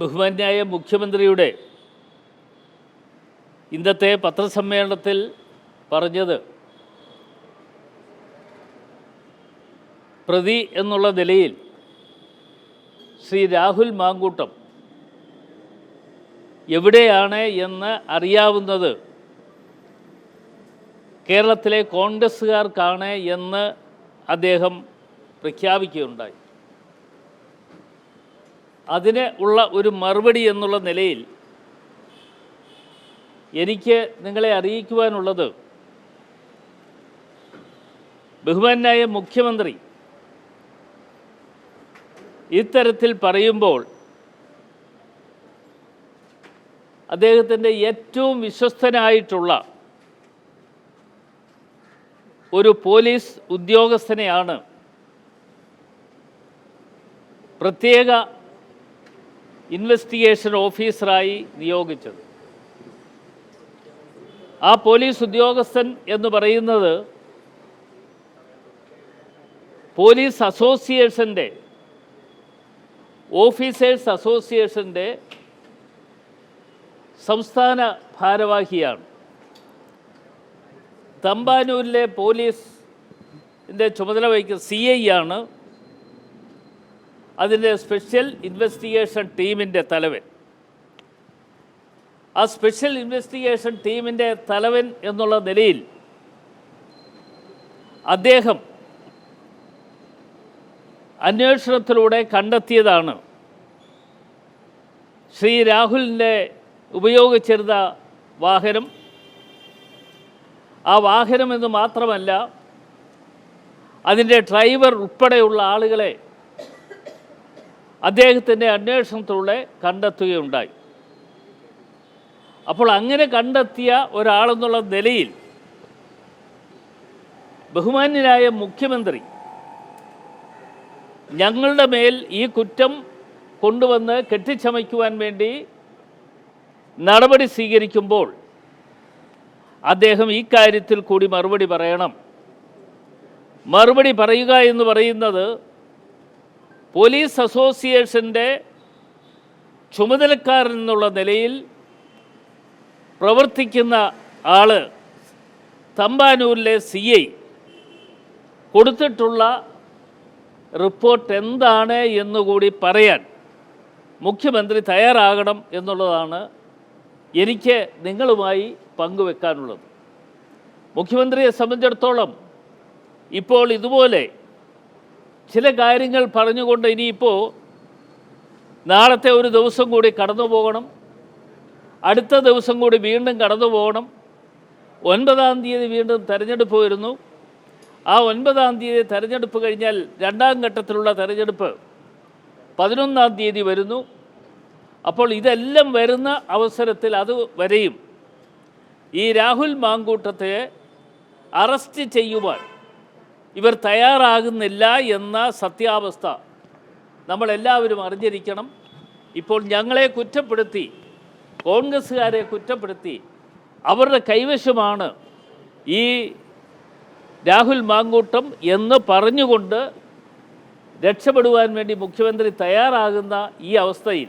ബഹുമാന്യായ മുഖ്യമന്ത്രിയുടെ ഇന്നത്തെ പത്രസമ്മേളനത്തിൽ പറഞ്ഞത് പ്രതി എന്നുള്ള നിലയിൽ ശ്രീ രാഹുൽ മാങ്കൂട്ടം എവിടെയാണ് എന്ന് അറിയാവുന്നത് കേരളത്തിലെ കോൺഗ്രസ്സുകാർക്കാണ് എന്ന് അദ്ദേഹം പ്രഖ്യാപിക്കുകയുണ്ടായി. അതിന് ഉള്ള ഒരു മറുപടി എന്നുള്ള നിലയിൽ എനിക്ക് നിങ്ങളെ അറിയിക്കുവാനുള്ളത് ബഹുമാനായ മുഖ്യമന്ത്രി ഇത്തരത്തിൽ പറയുമ്പോൾ അദ്ദേഹത്തിന്റെ ഏറ്റവും വിശ്വസ്തനായിട്ടുള്ള ഒരു പോലീസ് ഉദ്യോഗസ്ഥനെയാണ് പ്രത്യേക ഇൻവെസ്റ്റിഗേഷൻ ഓഫീസറായി നിയോഗിച്ചത്. ആ പോലീസ് ഉദ്യോഗസ്ഥൻ എന്ന് പറയുന്നത് പോലീസ് അസോസിയേഷന്റെ ഓഫീസേഴ്സ് അസോസിയേഷന്റെ സംസ്ഥാന ഭാരവാഹിയാണ്. തമ്പാനൂരിലെ പോലീസിന്റെ ചുമതല വഹിക്കുന്ന സി ഐ ആണ്. അതിന്റെ സ്പെഷ്യൽ ഇൻവെസ്റ്റിഗേഷൻ ടീമിന്റെ തലവൻ. ആ സ്പെഷ്യൽ ഇൻവെസ്റ്റിഗേഷൻ ടീമിന്റെ തലവൻ എന്നുള്ള നിലയിൽ അദ്ദേഹം അന്വേഷണത്തിലൂടെ കണ്ടെത്തിയതാണ് ശ്രീ രാഹുലിന്റെ ഉപയോഗിച്ചിരുന്ന വാഹനം. ആ വാഹനമെന്ന് മാത്രമല്ല അതിന്റെ ഡ്രൈവർ ഉൾപ്പെടെയുള്ള ആളുകളെ അദ്ദേഹത്തിന്റെ അന്വേഷണത്തിലൂടെ കണ്ടെത്തുകയുണ്ടായി. അപ്പോൾ അങ്ങനെ കണ്ടെത്തിയ ഒരാളെന്നുള്ള നിലയിൽ ബഹുമാന്യനായ മുഖ്യമന്ത്രി ഞങ്ങളുടെ മേൽ ഈ കുറ്റം കൊണ്ടുവന്ന് കെട്ടിച്ചമയ്ക്കുവാൻ വേണ്ടി നടപടി സ്വീകരിക്കുമ്പോൾ അദ്ദേഹം ഈ കാര്യത്തിൽ കൂടി മറുപടി പറയണം. മറുപടി പറയുക എന്ന് പറയുന്നത് പോലീസ് അസോസിയേഷന്റെ ചുമതലക്കാരൻ എന്നുള്ള നിലയിൽ പ്രവർത്തിക്കുന്ന ആൾ തമ്പാനൂരിലെ സി ഐ കൊടുത്തിട്ടുള്ള റിപ്പോർട്ട് എന്താണ് എന്നുകൂടി പറയാൻ മുഖ്യമന്ത്രി തയ്യാറാകണം എന്നുള്ളതാണ് എനിക്ക് നിങ്ങളുമായി പങ്കുവെക്കാനുള്ളത്. മുഖ്യമന്ത്രിയെ സംബന്ധിച്ചിടത്തോളം ഇപ്പോൾ ഇതുപോലെ ചില കാര്യങ്ങൾ പറഞ്ഞുകൊണ്ട് ഇനിയിപ്പോൾ നാളത്തെ ഒരു ദിവസം കൂടി കടന്നു പോകണം. അടുത്ത ദിവസം കൂടി വീണ്ടും കടന്നു പോകണം. ഒൻപതാം തീയതി വീണ്ടും തെരഞ്ഞെടുപ്പ് വരുന്നു. ആ ഒൻപതാം തീയതി തെരഞ്ഞെടുപ്പ് കഴിഞ്ഞാൽ രണ്ടാം ഘട്ടത്തിലുള്ള തെരഞ്ഞെടുപ്പ് പതിനൊന്നാം തീയതി വരുന്നു. അപ്പോൾ ഇതെല്ലാം വരുന്ന അവസരത്തിൽ അത് വരെയും ഈ രാഹുൽ മാങ്കൂട്ടത്തെ അറസ്റ്റ് ചെയ്യുവാൻ ഇവർ തയ്യാറാകുന്നില്ല എന്ന സത്യാവസ്ഥ നമ്മളെല്ലാവരും അറിഞ്ഞിരിക്കണം. ഇപ്പോൾ ഞങ്ങളെ കുറ്റപ്പെടുത്തി കോൺഗ്രസ്സുകാരെ കുറ്റപ്പെടുത്തി അവരുടെ കൈവശമാണ് ഈ രാഹുൽ മാങ്കൂട്ടം എന്ന് പറഞ്ഞുകൊണ്ട് രക്ഷപ്പെടുവാൻ വേണ്ടി മുഖ്യമന്ത്രി തയ്യാറാകുന്ന ഈ അവസ്ഥയിൽ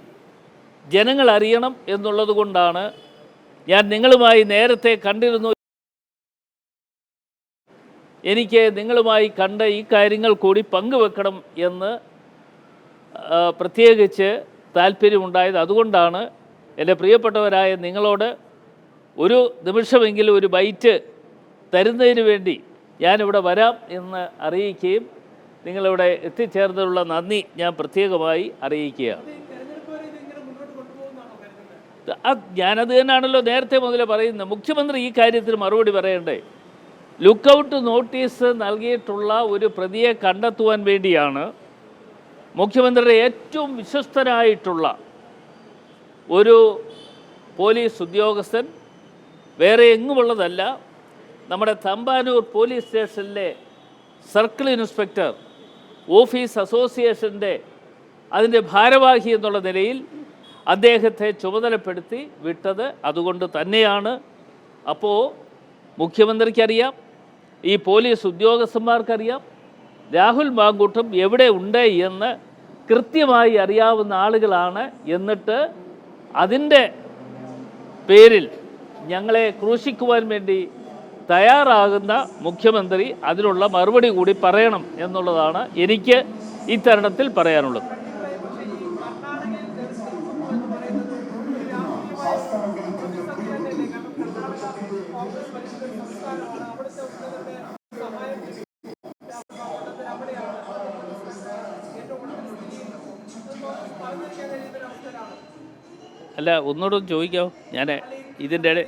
ജനങ്ങൾ അറിയണം എന്നുള്ളത് കൊണ്ടാണ് ഞാൻ നിങ്ങളുമായി നേരത്തെ കണ്ടിരുന്നു എനിക്ക് നിങ്ങളുമായി കണ്ട ഈ കാര്യങ്ങൾ കൂടി പങ്കുവെക്കണം എന്ന് പ്രത്യേകിച്ച് താല്പര്യമുണ്ടായത് അതുകൊണ്ടാണ് എന്റെ പ്രിയപ്പെട്ടവരായ നിങ്ങളോട് ഒരു നിമിഷമെങ്കിലും ഒരു ബൈറ്റ് തരുന്നതിന് വേണ്ടി ഞാനിവിടെ വരാം എന്ന് അറിയിക്കുകയും നിങ്ങളിവിടെ എത്തിച്ചേർന്നതിനുള്ള നന്ദി ഞാൻ പ്രത്യേകമായി അറിയിക്കുകയാണ്. ഞാനത് തന്നെയാണല്ലോ നേരത്തെ മുതലേ പറയുന്നത്. മുഖ്യമന്ത്രി ഈ കാര്യത്തിന് മറുപടി പറയണ്ടേ? ലുക്കൗട്ട് നോട്ടീസ് നൽകിയിട്ടുള്ള ഒരു പ്രതിയെ കണ്ടെത്തുവാൻ വേണ്ടിയാണ് മുഖ്യമന്ത്രിയുടെ ഏറ്റവും വിശ്വസ്തനായിട്ടുള്ള ഒരു പോലീസ് ഉദ്യോഗസ്ഥൻ വേറെ എങ്ങുമുള്ളതല്ല നമ്മുടെ തമ്പാനൂർ പോലീസ് സ്റ്റേഷനിലെ സർക്കിൾ ഇൻസ്പെക്ടർ ഓഫീസ് അസോസിയേഷന്റെ അതിന്റെ ഭാരവാഹി എന്നുള്ള നിലയിൽ അദ്ദേഹത്തെ ചുമതലപ്പെടുത്തി വിട്ടത് അതുകൊണ്ട് തന്നെയാണ്. അപ്പോൾ മുഖ്യമന്ത്രിക്കറിയാം ഈ പോലീസ് ഉദ്യോഗസ്ഥന്മാർക്കറിയാം. രാഹുൽ മാങ്കൂട്ടും എവിടെ ഉണ്ട് എന്ന് കൃത്യമായി അറിയാവുന്ന ആളുകളാണ് എന്നിട്ട് അതിന്റെ പേരിൽ ഞങ്ങളെ ക്രൂശിക്കുവാൻ വേണ്ടി തയ്യാറാകുന്ന മുഖ്യമന്ത്രി അതിനുള്ള മറുപടി കൂടി പറയണം എന്നുള്ളതാണ് എനിക്ക് ഈ തരണത്തിൽ പറയാനുള്ളത്. അല്ല ഒന്നുകൂടെ ഒന്ന് ചോദിക്കാമോ ഞാൻ ഇതിന്റെ ഇടയിൽ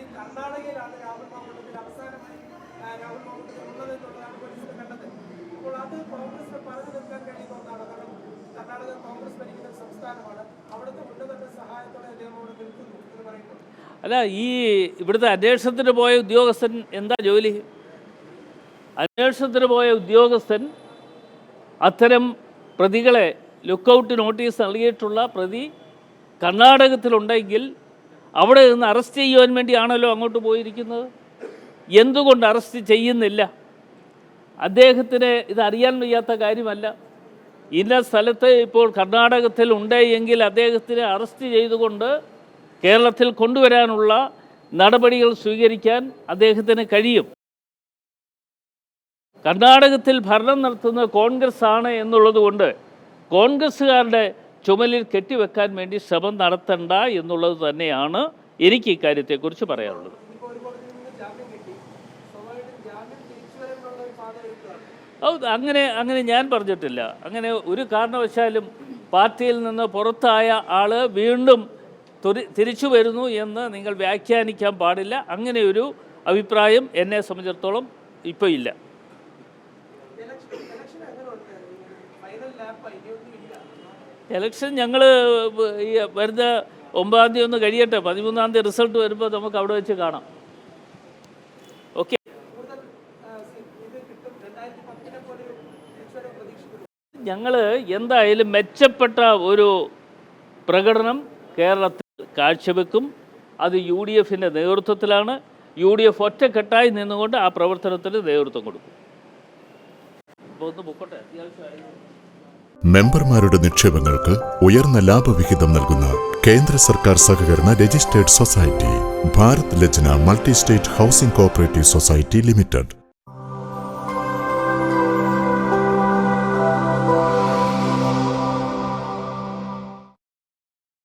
കോൺഗ്രസ് സംസ്ഥാനമാണ്. അവിടുത്തെ ഉന്നതന്റെ സഹായത്തോടെ അവിടെ നിൽക്കുന്നു. അല്ല ഈ ഇവിടുത്തെ അന്വേഷണത്തിന് പോയ ഉദ്യോഗസ്ഥൻ എന്താ ജോലി? അന്വേഷണത്തിന് പോയ ഉദ്യോഗസ്ഥൻ അത്തരം പ്രതികളെ ലുക്കൗട്ട് നോട്ടീസ് നൽകിയിട്ടുള്ള പ്രതി കർണാടകത്തിലുണ്ടെങ്കിൽ അവിടെ നിന്ന് അറസ്റ്റ് ചെയ്യുവാൻ വേണ്ടിയാണല്ലോ അങ്ങോട്ട് പോയിരിക്കുന്നത്. എന്തുകൊണ്ട് അറസ്റ്റ് ചെയ്യുന്നില്ല? അദ്ദേഹത്തിന് ഇത് അറിയാൻ വയ്യാത്ത കാര്യമല്ല. ഇന്ന സ്ഥലത്ത് ഇപ്പോൾ കർണാടകത്തിൽ ഉണ്ടെങ്കിൽ അദ്ദേഹത്തിനെ അറസ്റ്റ് ചെയ്തുകൊണ്ട് കേരളത്തിൽ കൊണ്ടുവരാനുള്ള നടപടികൾ സ്വീകരിക്കാൻ അദ്ദേഹത്തിന് കഴിയും. കർണാടകത്തിൽ ഭരണം നടത്തുന്നത് കോൺഗ്രസ് ആണ് എന്നുള്ളത് കൊണ്ട് കോൺഗ്രസ്സുകാരുടെ ചുമലിൽ കെട്ടിവെക്കാൻ വേണ്ടി ശ്രമം നടത്തണ്ട എന്നുള്ളത് തന്നെയാണ് എനിക്ക് ഇക്കാര്യത്തെക്കുറിച്ച് പറയാനുള്ളത്. അങ്ങനെ അങ്ങനെ ഞാൻ പറഞ്ഞിട്ടില്ല. അങ്ങനെ ഒരു കാരണവശാലും പാർട്ടിയിൽ നിന്ന് പുറത്തായ ആൾ വീണ്ടും തിരിച്ചു വരുന്നു എന്ന് നിങ്ങൾ വ്യാഖ്യാനിക്കാൻ പാടില്ല. അങ്ങനെ ഒരു അഭിപ്രായം എന്നെ സംബന്ധിച്ചിടത്തോളം ഇപ്പോൾ ഇല്ല. എലക്ഷൻ ഞങ്ങൾ ഈ വരുന്ന ഒമ്പതാം തീയതി ഒന്ന് കഴിയട്ടെ. പതിമൂന്നാം തീയതി റിസൾട്ട് വരുമ്പോൾ നമുക്ക് അവിടെ വെച്ച് കാണാം. ഓക്കെ ഞങ്ങൾ എന്തായാലും മെച്ചപ്പെട്ട ഒരു പ്രകടനം കേരളത്തിൽ കാഴ്ചവെക്കും. അത് യു ഡി എഫിന്റെ നേതൃത്വത്തിലാണ്. യു ഡി എഫ് ഒറ്റക്കെട്ടായി നിന്നുകൊണ്ട് ആ പ്രവർത്തനത്തിന് നേതൃത്വം കൊടുക്കും. മെമ്പർമാരുടെ നിക്ഷേപങ്ങൾക്ക് ഉയർന്ന ലാഭവിഹിതം നൽകുന്ന കേന്ദ്ര സർക്കാർ സഹകരണ registered society Bharat Lajna multi state housing cooperative society limited.